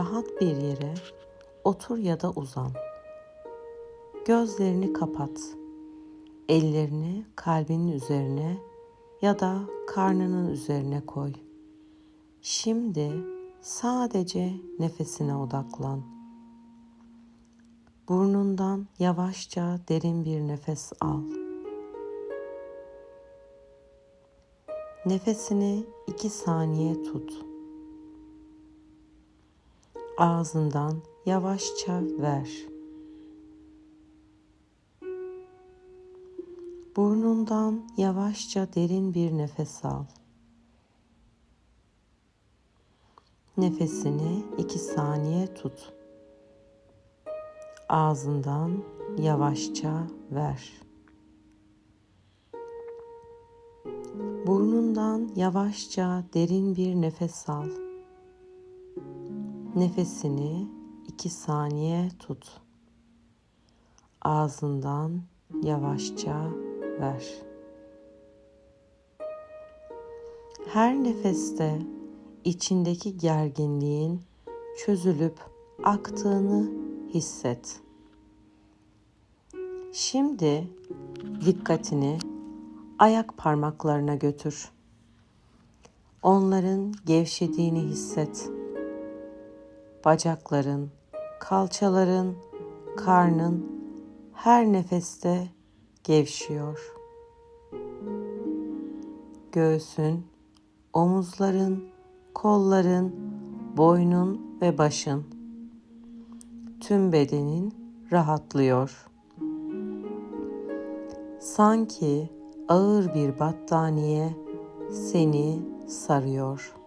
rahat bir yere otur ya da uzan. Gözlerini kapat. Ellerini kalbinin üzerine ya da karnının üzerine koy. Şimdi sadece nefesine odaklan. Burnundan yavaşça derin bir nefes al. Nefesini iki saniye tut. Ağzından yavaşça ver. Burnundan yavaşça derin bir nefes al. Nefesini iki saniye tut. Ağzından yavaşça ver. Burnundan yavaşça derin bir nefes al. Nefesini iki saniye tut. Ağzından yavaşça ver. Her nefeste içindeki gerginliğin çözülüp aktığını hisset. Şimdi dikkatini ayak parmaklarına götür. Onların gevşediğini hisset. Bacakların, kalçaların, karnın her nefeste gevşiyor. Göğsün, omuzların, kolların, boynun ve başın. Tüm bedenin rahatlıyor. Sanki ağır bir battaniye seni sarıyor.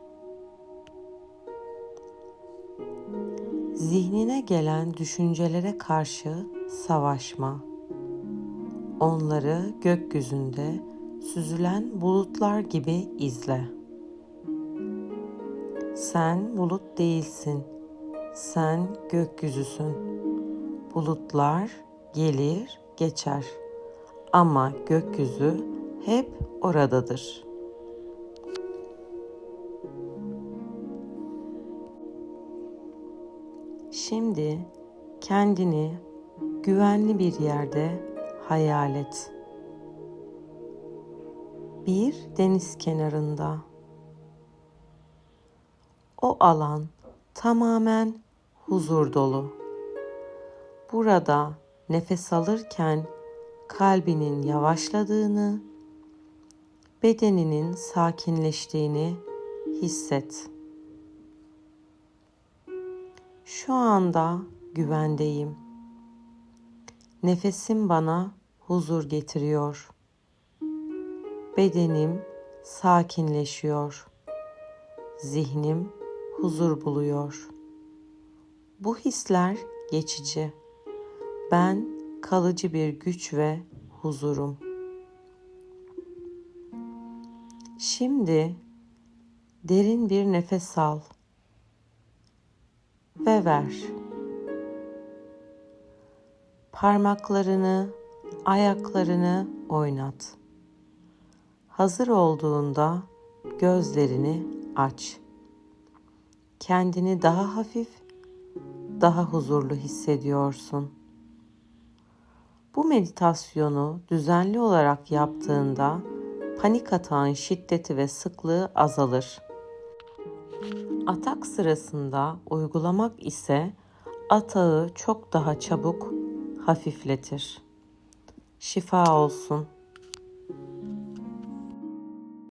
Zihnine gelen düşüncelere karşı savaşma. Onları gökyüzünde süzülen bulutlar gibi izle. Sen bulut değilsin. Sen gökyüzüsün. Bulutlar gelir, geçer. Ama gökyüzü hep oradadır. Şimdi kendini güvenli bir yerde hayal et. Bir deniz kenarında. O alan tamamen huzur dolu. Burada nefes alırken kalbinin yavaşladığını, bedeninin sakinleştiğini hisset. Şu anda güvendeyim. Nefesim bana huzur getiriyor. Bedenim sakinleşiyor. Zihnim huzur buluyor. Bu hisler geçici. Ben kalıcı bir güç ve huzurum. Şimdi derin bir nefes al ve ver. Parmaklarını, ayaklarını oynat. Hazır olduğunda gözlerini aç. Kendini daha hafif, daha huzurlu hissediyorsun. Bu meditasyonu düzenli olarak yaptığında panik atağın şiddeti ve sıklığı azalır. Atak sırasında uygulamak ise atağı çok daha çabuk hafifletir. Şifa olsun.